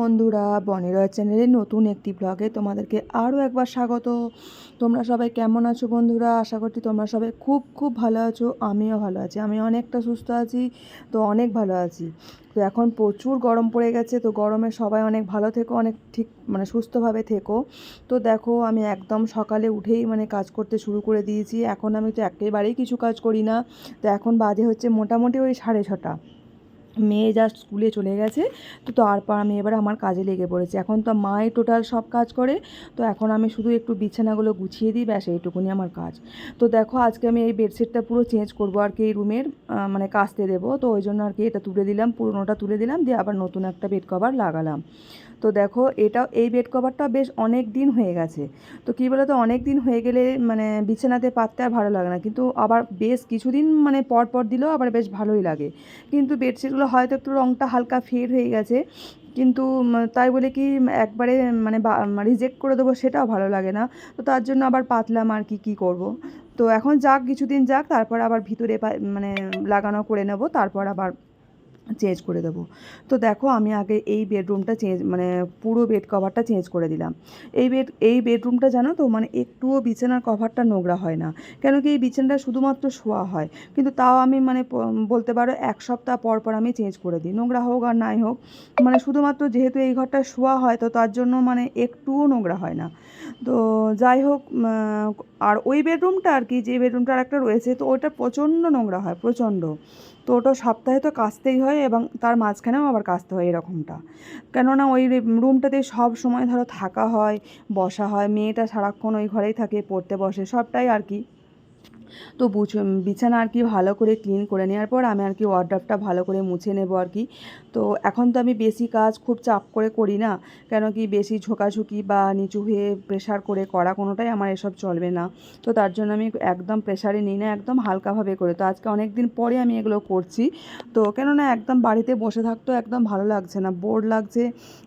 বন্ধুরা, বনেরয় চ্যানেলের নতুন একটি ব্লগে তোমাদেরকে আরও একবার স্বাগত। তোমরা সবাই কেমন আছো বন্ধুরা? আশা করছি তোমরা সবাই খুব খুব ভালো আছো, আমিও ভালো আছি। আমি অনেকটা সুস্থ আছি, তো অনেক ভালো আছি। তো এখন প্রচুর গরম পড়ে গেছে, তো গরমে সবাই অনেক ভালো থেকো, অনেক ঠিক মানে সুস্থভাবে থেকো। তো দেখো, আমি একদম সকালে উঠেই মানে কাজ করতে শুরু করে দিয়েছি। এখন আমি তো একেবারেই কিছু কাজ করি না। তো এখন বাজে হচ্ছে মোটামুটি ওই সাড়ে ছটা। মেয়ে জাস্ট স্কুলে চলে গেছে, তো তারপর আমি এবার আমার কাজে লেগে পড়েছি। এখন তো মাই টোটাল সব কাজ করে, তো এখন আমি শুধু একটু বিছানাগুলো গুছিয়ে দিই, ব্যাস এইটুকুনি আমার কাজ। তো দেখো আজকে আমি এই বেডশিটটা পুরো চেঞ্জ করব আর কি এই রুমের মানে কাচতে দেবো। তো ওই জন্য আর কি এটা তুলে দিলাম, পুরোনোটা তুলে দিলাম, দিয়ে আবার নতুন একটা বেড কভার লাগালাম। তো দেখো এটাও এই বেড কভারটা বেশ অনেক দিন হয়ে গেছে। তো কী বলো তো অনেক দিন হয়ে গেলে মানে বিছানাতে পাততে আর ভালো লাগে না। কিন্তু আবার বেশ কিছুদিন মানে পর পর দিলেও আবার বেশ ভালোই লাগে। কিন্তু বেডশিটগুলো হয়তো একটু রঙটা হালকা ফেড হয়ে গেছে। কিন্তু তাই বলে কি একবারে মানে রিজেক্ট করে দেবো সেটাও ভালো লাগে না। তো তার জন্য আবার পাতলাম আর কি, কী করব? তো এখন যাক, কিছুদিন যাক, তারপর আবার ভিতরে মানে লাগানো করে নেব, তারপর আবার চেঞ্জ করে দেবো। তো দেখো আমি আগে এই বেডরুমটা চেঞ্জ মানে পুরো বেড কভারটা চেঞ্জ করে দিলাম। এই বেড, এই বেডরুমটা জানো তো মানে একটুও বিছানার কভারটা নোংরা হয় না। কেন কি এই বিছানাটা শুধুমাত্র শোয়া হয়। কিন্তু তাও আমি মানে বলতে পারো এক সপ্তাহ পর পর আমি চেঞ্জ করে দিই। নোংরা হোক আর নাই হোক মানে শুধুমাত্র যেহেতু এই ঘরটা শোয়া হয়, তো তার জন্য মানে একটুও নোংরা হয় না। তো যাই হোক আর ওই বেডরুমটা আর কি, যে বেডরুমটা আর একটা রয়েছে, তো ওইটা প্রচণ্ড নোংরা হয়, প্রচণ্ড। তো ওটা সপ্তাহে তো কাচতেই হয় এবং তার মাঝখানেও আবার কাচতে হয় এরকমটা। কেননা ওই রুমটাতে সব সময় ধরো থাকা হয়, বসা হয়, মেয়েটা সারাক্ষণ ওই ঘরেই থাকে, পড়তে বসে, সবটাই আর কি। তো বিছানা আর কি ভালো করে ক্লিন করে নেওয়ার পর আমি আর কি ওয়ার্ড্রপটা ভালো করে মুছে নেব আর কি। তো এখন তো আমি বেশি কাজ খুব চাপ করে করি না, কেন কি বেশি ঝোঁকাঝুঁকি বা নিচু হয়ে প্রেশার করে করা কোনোটাই আমার এসব চলবে না। তো তার জন্য আমি একদম প্রেশারে নিই না, একদম হালকাভাবে করে। তো আজকে অনেক দিন পরে আমি এগুলো করছি। তো কেননা একদম বাড়িতে বসে থাকতেও একদম ভালো লাগছে না বোর লাগছে।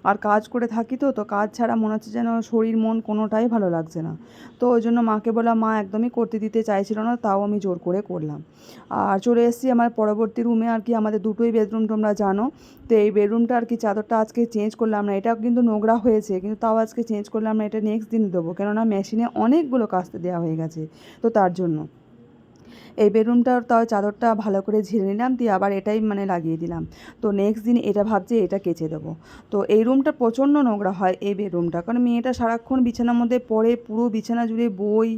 আর কাজ করে থাকি তো তো কাজ ছাড়া মনে হচ্ছে যেন শরীর মন কোনোটাই ভালো লাগছে না। তো ওই জন্য মাকে বলা মা, একদমই করতে দিতে চাইছিল না। তাও আমি জোর করে করলাম। আর চলে এসেছি আমার পরবর্তী রুমে আর কি আমাদের দুটোই বেডরুম তোমরা জানো। তো এই বেডরুমটা আর কি চাদরটা আজকে চেঞ্জ করলাম না। এটা কিন্তু নোংরা হয়েছে, কিন্তু তাও আজকে চেঞ্জ করলাম না। এটা নেক্সট দিন দেবো। কেননা মেশিনে অনেকগুলো কাস্তে দেওয়া হয়ে গেছে। তো তার জন্য। এই বেডরুমটার তাও চাদরটা ভালো করে ঝেড়ে নিলাম, দিয়ে আবার এটাই মানে লাগিয়ে দিলাম। তো নেক্সট দিন এটা ভাবছি এটা কেচে দেবো। তো এই রুমটা প্রচণ্ড নোংরা হয় এই বেডরুমটা। কারণ মেয়েটা সারাক্ষণ বিছানার মধ্যে পড়ে, পুরো বিছানা জুড়ে বই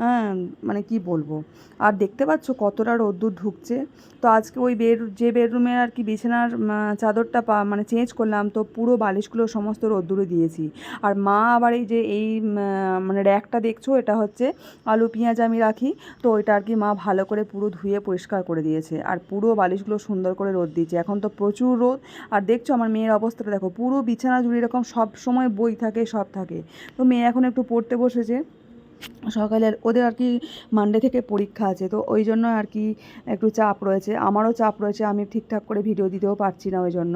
হ্যাঁ মানে কি বলব। আর দেখতে পাচ্ছ কতটা রোদ্দুর ঢুকছে। তো আজকে ওই বেড, যে বেডরুমের আর কি বিছানার চাদরটা পা মানে চেঞ্জ করলাম, তো পুরো বালিশগুলো সমস্ত রোদ্দুরে দিয়েছি। আর মা আবার এই যে এই মানে র্যাকটা দেখছ, এটা হচ্ছে আলু, পেঁয়াজ আমি রাখি। তো ওইটা আর কি মা ভালো করে পুরো ধুয়ে পরিষ্কার করে দিয়েছে। আর পুরো বালিশগুলো সুন্দর করে রোদ দিয়েছে এখন তো প্রচুর রোদ। আর দেখছ আমার মেয়ের অবস্থাটা দেখো। পুরো বিছানা জুড়ে এরকম সব সময় বই থাকে, সব থাকে। তো মেয়ে এখন একটু পড়তে বসেছে। সকালে ওদের আর কি মানডে থেকে পরীক্ষা আছে, তো ওই জন্য আর কি একটু চাপ রয়েছে। আমারও চাপ রয়েছে, আমি ঠিকঠাক করে ভিডিও দিতেও পারছি না ওই জন্য।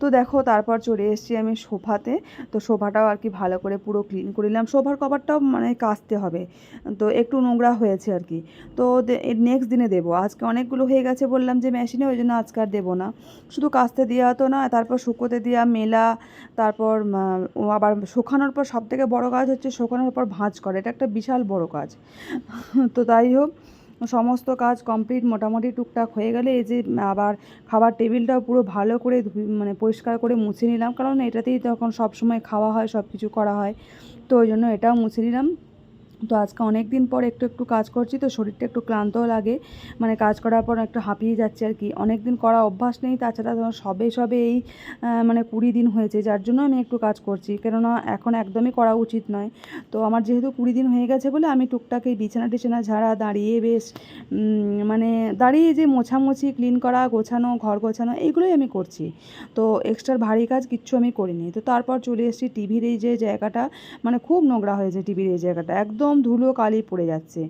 তো দেখো, তারপর চলে এসেছি আমি সোফাতে। তো সোফাটাও আর কি ভালো করে পুরো ক্লিন করে নিলাম। সোফার কভারটাও মানে কাচতে হবে, তো একটু নোংরা হয়েছে আর কি। তো নেক্সট দিনে দেবো। আজকে অনেকগুলো হয়ে গেছে বললাম যে মেশিনে ওই জন্য আজকে আর দেবো না। শুধু কাচতে দেওয়া হতো না তারপর শুকোতে দেওয়া, মেলা, তারপর আবার শুকানোর পর সব থেকে বড়ো কাজ হচ্ছে শুকানোর পর ভাঁজ করে। এটা একটা বিশাল বড় কাজ। তো তাই হোক, সমস্ত কাজ কমপ্লিট মোটামুটি টুকটাক হয়ে গেলে এই যে আবার খাবার টেবিলটাও পুরো ভালো করে মানে পরিষ্কার করে মুছে নিলাম। কারণ এটাতেই তখন সব সময় খাওয়া হয় সব কিছু করা হয়। তো ওই জন্য এটাও মুছে নিলাম। তো আজকে অনেক দিন পর একটু একটু কাজ করছি তো শরীরটা একটু ক্লান্তও লাগে। মানে কাজ করার পর একটু হাঁপিয়ে যাচ্ছে আর কি। অনেক দিন করা অভ্যাস নেই, তাছাড়া সবে সবে এই মানে কুড়ি দিন হয়েছে, যার জন্য আমি একটু কাজ করছি। কেননা এখন একদমই করা উচিত নয়। তো আমার যেহেতু কুড়ি দিন হয়ে গেছে বলে আমি টুকটাক এই বিছানা টিছানা ঝাড়া দাঁড়িয়ে বেশ মানে দাঁড়িয়ে যে মোছামুছি, ক্লিন করা, গোছানো, ঘর গোছানো, এইগুলোই আমি করছি। তো এক্সট্রা ভারী কাজ কিচ্ছু আমি করিনি। তো তারপর চলে এসেছি টিভির এই যে জায়গাটা মানে খুব নোংরা হয়েছে টিভির এই জায়গাটা। একদম একদম ধুলো কালি পড়ে যাচ্ছে।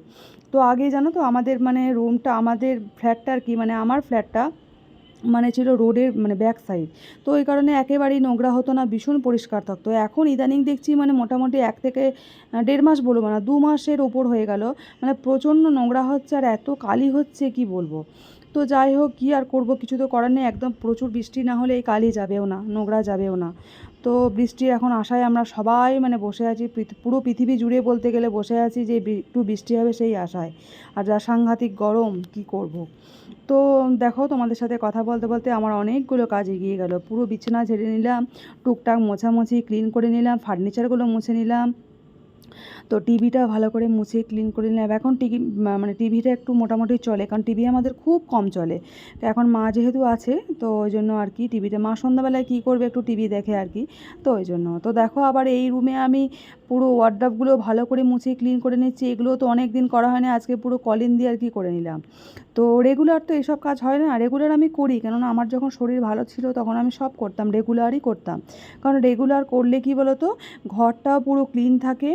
তো আগে জানো তো আমাদের মানে রুমটা, আমাদের ফ্ল্যাটটা আর কি মানে আমার ফ্ল্যাটটা মানে ছিল রোডের মানে ব্যাক সাইড। তো ওই কারণে একেবারেই নোংরা হতো না, ভীষণ পরিষ্কার থাকতো। এখন ইদানিং দেখছি মানে মোটামুটি এক থেকে দেড় মাস বলব না, দু মাসের ওপর হয়ে গেল। মানে প্রচণ্ড নোংরা হচ্ছে আর এত কালি হচ্ছে কি বলব? তো যাই হোক, কী আর করব? কিছু তো করার নেই। একদম প্রচুর বৃষ্টি না হলে এই কালি যাবেও না, নোংরা যাবেও না। তো বৃষ্টির এখন আশায় আমরা সবাই মানে বসে আছি পুরো পৃথিবী জুড়ে বলতে গেলে বসে আছি যে একটু বৃষ্টি হবে সেই আশায়। আর যা সাংঘাতিক গরম, কি করব। তো দেখো তোমাদের সাথে কথা বলতে বলতে আমার অনেকগুলো কাজ এগিয়ে গেল। পুরো বিছানা ঝেড়ে নিলাম, টুকটাক মোছামুছি, ক্লিন করে নিলাম, ফার্নিচারগুলো মুছে নিলাম। তো টিভিটা ভালো করে মুছে ক্লিন করে নিলাম। এখন টিভি মানে টিভিটা একটু মোটামুটি চলে, কারণ টিভি আমাদের খুব কম চলে। তো এখন মা যেহেতু আছে, তো ওই জন্য আর কি টিভিতে মা সন্ধ্যাবেলায় কী করবে একটু টিভি দেখে আর কি, তো ওই জন্য। তো দেখো আবার এই রুমে আমি পুরো ওয়ার্ড্রপগুলো ভালো করে মুছে ক্লিন করে নিচ্ছি। এগুলো তো অনেক দিন করা হয় না আজকে পুরো কলিন দিয়ে আর কি করে নিলাম। তো রেগুলার তো এসব কাজ হয় না রেগুলার আমি করি, কেননা আমার যখন শরীর ভালো ছিল তখন আমি সব করতাম রেগুলারই করতাম। কারণ রেগুলার করলে কি বলো তো ঘরটাও পুরো ক্লিন থাকে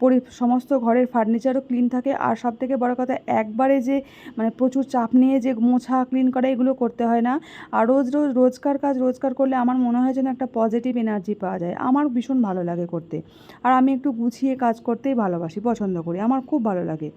পরি, সমস্ত ঘরের ফার্নিচারও ক্লিন থাকে। আর সব থেকে বড়ো কথা, একবারে যে মানে প্রচুর চাপ নিয়ে যে মোছা ক্লিন করা, এগুলো করতে হয় না। আর রোজ রোজ, রোজকার কাজ, রোজকার করলে আমার মনে হয় যেন একটা পজিটিভ এনার্জি পাওয়া যায়। আমার ভীষণ ভালো লাগে করতে। আর আমি একটু গুছিয়ে কাজ করতেই ভালোবাসি, পছন্দ করি। আমার খুব ভালো লাগে।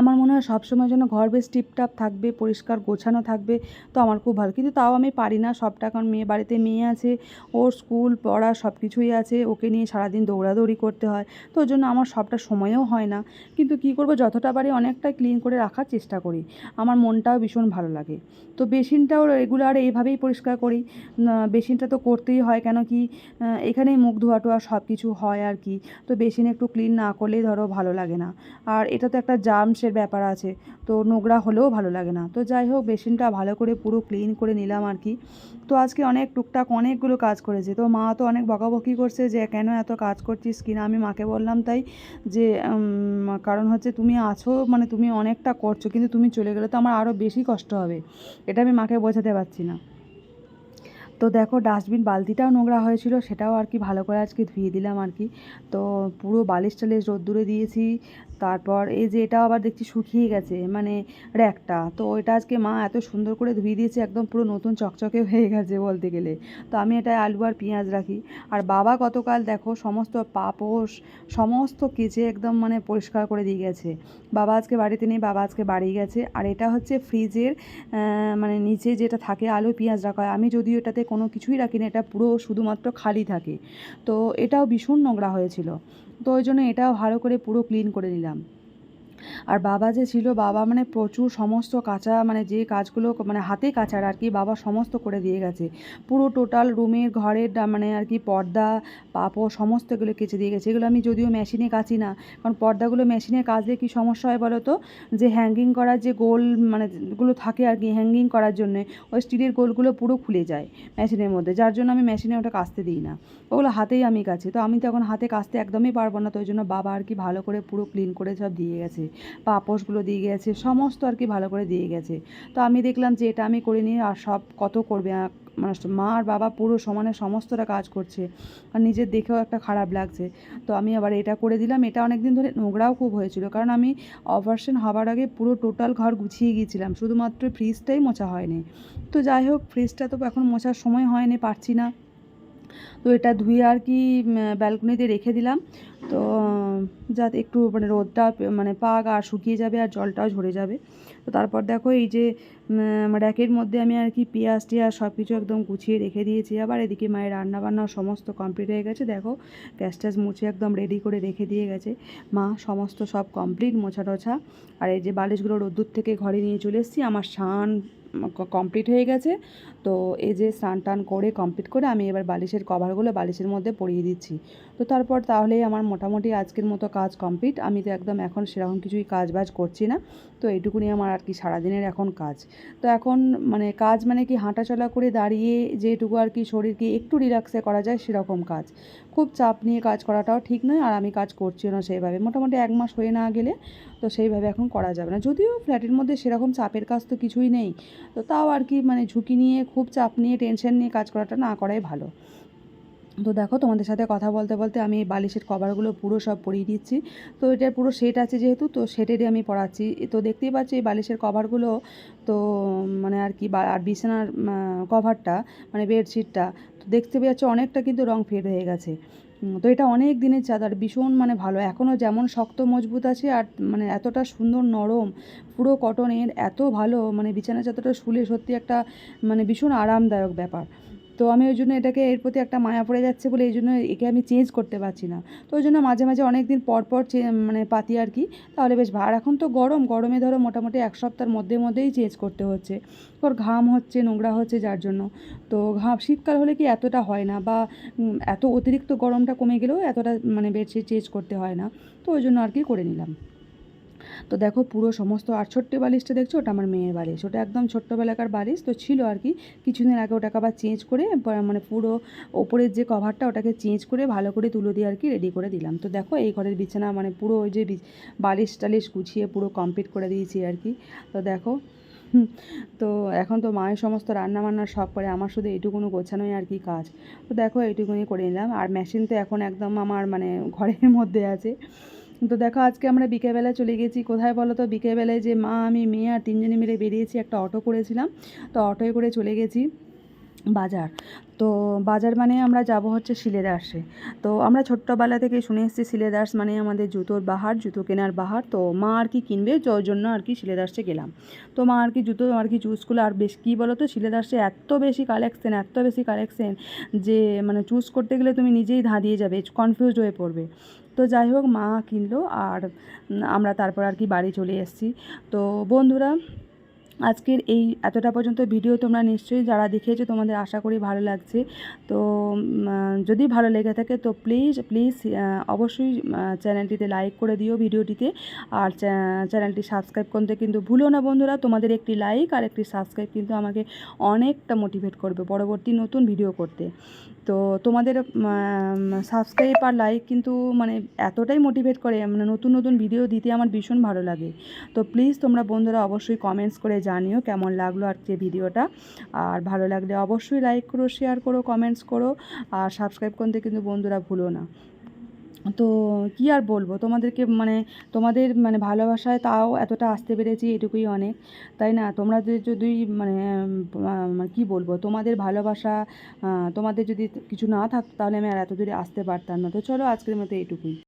আমার মনে হয় সবসময় যেন ঘর বেশ টিপটাপ থাকবে, পরিষ্কার গোছানো থাকবে, তো আমার খুব ভালো। কিন্তু তাও আমি পারি না সবটা, কারণ মেয়ে বাড়িতে মেয়ে আছে, ওর স্কুল, পড়া সব কিছুই আছে, ওকে নিয়ে সারাদিন দৌড়াদৌড়ি করতে হয়, তো ওই জন্য আমার সবটা সময়ও হয় না। কিন্তু কী করব, যতটা পারি অনেকটা ক্লিন করে রাখার চেষ্টা করি, আমার মনটাও ভীষণ ভালো লাগে। তো বেসিনটাও রেগুলার এইভাবেই পরিষ্কার করি বেসিনটা তো করতেই হয়, কেন কি এখানেই মুখ ধোয়া টোয়া সব কিছু হয় আর কি, তো বেসিনে একটু ক্লিন না করলেই ধরো ভালো লাগে না। আর এটা তো একটা জার্মসের ব্যাপার আছে। তো নোংরা হলেও ভালো লাগে না। তো যাই হোক, বেসিনটা ভালো করে পুরো ক্লিন করে নিলাম আর কি। তো আজকে অনেক টুকটাক অনেকগুলো কাজ করেছে। তো মা তো অনেক বকাবকি করছে যে, কেন এত কাজ করছিস কিনা? আমি মাকে বললাম তাই যে কারণ হচ্ছে তুমি আছো মানে তুমি অনেকটা করছ, কিন্তু তুমি চলে গেলে তো আমার আরও বেশি কষ্ট হবে। এটা আমি মাকে বোঝাতে পারছি না। তো দেখো, ডাস্টবিন বালতিটাও নোংরা হয়েছিল, সেটাও আর কি ভালো করে আজকে ধুয়ে দিলাম আর কি। তো পুরো বালিশ টালিশ রোদ্দুরে দিয়েছি তারপর এই যে এটাও আবার দেখছি শুকিয়ে গেছে মানে র্যাকটা। তো এটা আজকে মা এত সুন্দর করে ধুয়ে দিয়েছে, একদম পুরো নতুন চকচকে হয়ে গেছে বলতে গেলে। তো আমি এটা আলু আর পেঁয়াজ রাখি। আর বাবা গতকাল দেখো সমস্ত পাপোশ, সমস্ত কেচে একদম মানে পরিষ্কার করে দিয়ে গেছে। বাবা আজকে বাড়িতে নেই, বাবা আজকে বাড়ি গেছে। আর এটা হচ্ছে ফ্রিজের মানে নিচে যেটা থাকে আলু পেঁয়াজ রাখা হয়। আমি যদিও এটাতে কোনো কিছুই রাখি না এটা পুরো শুধুমাত্র খালি থাকে। তো এটাও ভীষণ নোংরা হয়েছিল। তো ওই জন্য এটাও ভালো করে পুরো ক্লিন করে নিলাম। দিলাম আর বাবা যে ছিল, বাবা মানে প্রচুর সমস্ত কাঁচা মানে যে কাজগুলো মানে হাতে কাচার আর কি, বাবা সমস্ত করে দিয়ে গেছে। পুরো টোটাল রুমের ঘরের মানে আর কি পর্দা, পাপড়, সমস্ত এগুলো কেচে দিয়ে গেছে। এগুলো আমি যদিও মেশিনে কাচি না, কারণ পর্দাগুলো মেশিনে কাচলে কী সমস্যা হয় বলো তো? যে হ্যাঙ্গিং করার যে গোল মানে গুলো থাকে আর কি হ্যাঙ্গিং করার জন্যে, ওই স্টিলের গোলগুলো পুরো খুলে যায় মেশিনের মধ্যে। যার জন্য আমি মেশিনে ওটা কাচতে দিই না। ওগুলো হাতেই আমি কাছি তো আমি তো এখন হাতে কাচতে একদমই পারব না। তো ওই জন্য বাবা আর কি ভালো করে পুরো ক্লিন করে সব দিয়ে গেছে। পাপোশগুলো দিয়ে গেছে, সমস্ত আর কি ভালো করে দিয়ে গেছে। তো আমি দেখলাম যে এটা আমি করে নিয়ে আর সব কত করবে মানে মা আর বাবা পুরো সমানে সমস্তটা কাজ করছে। আর নিজের দেখেও একটা খারাপ লাগছে। তো আমি আবার এটা করে দিলাম। এটা অনেক দিন ধরে নোংরাও খুব হয়েছিল। কারণ আমি অপারেশন হওয়ার আগে পুরো টোটাল ঘর গুছিয়ে গিয়েছিলাম। শুধুমাত্র ফ্রিজটাই মোছা হয়নি। তো যাই হোক ফ্রিজটা তো এখন মোছার সময় হয়নি, পারছি না। তো এটা ধুয়ে আর কি ব্যালকনিতে রেখে দিলাম। তো যাতে একটু মানে রোদটা মানে পাক আর শুকিয়ে যাবে আর জলটাও ঝরে যাবে। তো তারপর দেখো এই যে র্যাকের মধ্যে আমি আর কি পেঁয়াজ টিয়াজ সব কিছু একদম গুছিয়ে রেখে দিয়েছি। আবার এদিকে মায়ের রান্না বান্না সমস্ত কমপ্লিট হয়ে গেছে। দেখো, গ্যাস ট্যাস মুছে একদম রেডি করে রেখে দিয়ে গেছে। মা সমস্ত সব কমপ্লিট মোছা টোছা আর এই যে বালিশগুলো রোদ্দুর থেকে ঘরে নিয়ে চলে এসেছি। আমার স্নান কমপ্লিট হয়ে গেছে। তো এই যে স্নান টান করে কমপ্লিট করে আমি এবার বালিশের কভারগুলো বালিশের মধ্যে পরিয়ে দিচ্ছি। তো তারপর তাহলেই আমার মোটামুটি আজকের মতো কাজ কমপ্লিট আমি তো একদম এখন সেরকম কিছুই কাজ বাজ করছি না। তো এইটুকুনি আমার আর কি সারাদিনের এখন কাজ। তো এখন মানে কাজ মানে কি হাঁটাচলা করে দাঁড়িয়ে যেটুকু আর কি শরীরকে একটু রিল্যাক্সে করা যায় সেরকম কাজ। খুব চাপ নিয়ে কাজ করাটাও ঠিক নয়, আর আমি কাজ করছিও না সেইভাবে। মোটামুটি এক মাস হয়ে না গেলে তো সেইভাবে এখন করা যাবে না। যদিও ফ্ল্যাটের মধ্যে সেরকম চাপের কাজ তো কিছুই নেই, তো তাও আর কি মানে ঝুঁকি নিয়ে, খুব চাপ নিয়ে, টেনশন নিয়ে কাজ করাটা না করাই ভালো। তো দেখো তোমাদের সাথে কথা বলতে বলতে আমি এই বালিশের কভারগুলো পুরো সব পরিয়ে দিচ্ছি। তো এটার পুরো সেট আছে যেহেতু, তো সেটেরই আমি পরাচ্ছি। তো দেখতেই পাচ্ছি এই বালিশের কভারগুলো, তো মানে আর কি আর বিছানার কভারটা মানে বেডশিটটা তো দেখতে পাচ্ছ অনেকটা কিন্তু রং ফেড হয়ে গেছে। তো এটা অনেক দিনের চাদর, ভীষণ মানে ভালো। এখনও যেমন শক্ত, মজবুত আছে আর মানে এতটা সুন্দর, নরম, পুরো কটনের এত ভালো মানে বিছানা চাদরটা শুলে সত্যি একটা মানে ভীষণ আরামদায়ক ব্যাপার। তো আমি ওই জন্য এটাকে এর প্রতি একটা মায়া পড়ে যাচ্ছে বলে এই জন্য একে আমি চেঞ্জ করতে পারছি না। তো ওই জন্য মাঝে মাঝে অনেক দিন পর পর মানে পাতি আর কি, তাহলে বেশ ভালো আর এখন তো গরম, গরমে ধরো মোটামুটি এক সপ্তাহের মধ্যে মধ্যেই চেঞ্জ করতে হচ্ছে। তোর ঘাম হচ্ছে, নোংরা হচ্ছে যার জন্য। তো ঘাম, শীতকাল হলে কি এতটা হয় না বা এত অতিরিক্ত গরমটা কমে গেলেও এতটা মানে বেডশিট চেঞ্জ করতে হয় না। তো ওই জন্য আর কি করে নিলাম। তো দেখো পুরো সমস্ত আটষট্টি বালিশটা দেখছ, ওটা আমার মেয়ের বালিশ। ওটা একদম ছোট্টবেলাকার বালিশ, তো ছিল আর কি। কিছুদিন আগে ওটাকে আবার চেঞ্জ করে মানে পুরো ওপরের যে কভারটা ওটাকে চেঞ্জ করে ভালো করে তুলে দিয়ে আর কি রেডি করে দিলাম। তো দেখো এই ঘরের বিছানা মানে পুরো ওই যে বালিশ টালিশ গুছিয়ে পুরো কমপ্লিট করে দিয়েছি আর কি। তো দেখো তো এখন তো মায়ের সমস্ত রান্না বান্না সব করে, আমার শুধু এইটুকুনো গোছানোই আর কি কাজ। তো দেখো এইটুকুনি করে নিলাম। আর মেশিন তো এখন একদম আমার মানে ঘরের মধ্যে আছে। তো দেখো, আজকে আমরা বিকেলবেলা চলে গেছি। কোথায় বলো তো? বিকেলবেলায় যে মা, আমি, মেয়ে আর তিনজনে মিলে বেরিয়েছি, একটা অটো করেছিলাম। তো অটোয় করে চলে গেছি বাজার। তো বাজার মানে আমরা যাব হচ্ছে শিলেদার্সে তো আমরা ছোট্টবেলা থেকে শুনে এসেছি শিলেদার্স মানে আমাদের জুতোর বাহার, জুতো কেনার বাহার। তো মা আর কি কিনবে? ওই জন্য আর কি শিলেদার্সে গেলাম। তো মা আর কি জুতো, আর কি চুজ করল। আর বেশ, কী বলো তো? শিলেদার্সে এত বেশি কালেকশন এত বেশি কালেকশন যে মানে চুজ করতে গেলে তুমি নিজেই ধাঁধিয়ে যাবে কনফিউজ হয়ে পড়বে। তো যাই হোক, মা কিনলো আর আমরা তারপর আর কি বাড়ি চলে এসেছি। তো বন্ধুরা, আজকের এই এতটা পর্যন্ত ভিডিও তোমরা নিশ্চয়ই যারা দেখেছ, তোমাদের আশা করি ভালো লাগছে। তো যদি ভালো লেগে থাকে, তো প্লিজ প্লিজ অবশ্যই চ্যানেলটিতে লাইক করে দিও ভিডিওটিতে। আর চ্যা- চ্যানেলটি সাবস্ক্রাইব করতে কিন্তু ভুলো না বন্ধুরা, তোমাদের একটি লাইক আর একটি সাবস্ক্রাইব কিন্তু আমাকে অনেকটা মোটিভেট করবে পরবর্তী নতুন ভিডিও করতে। তো তোমাদের সাবস্ক্রাইব আর লাইক কিন্তু মানে এতটাই মোটিভেট করে মানে নতুন নতুন ভিডিও দিতে আমার ভীষণ ভালো লাগে। তো প্লিজ তোমরা বন্ধুরা অবশ্যই কমেন্টস করে জানিও কেমন লাগল আর আজকে ভিডিওটা আর ভালো লাগলে অবশ্যই লাইক করো শেয়ার করো কমেন্টস করো। আর সাবস্ক্রাইব করতে কিন্তু বন্ধুরা ভুলো না। তো কি আর বলব? তোমাদেরকে মানে তোমাদের মানে ভালোবাসায় তাও এতটা আসতে পেরেছি এটুকুই অনেক। তাই না? তোমরা যদি মানে কি বলব? তোমাদের ভালোবাসা তোমাদের যদি কিছু না থাকতো তাহলে আমি আর এত দূরে আসতে পারতাম না। তো চলো আজকের মতো এইটুকুই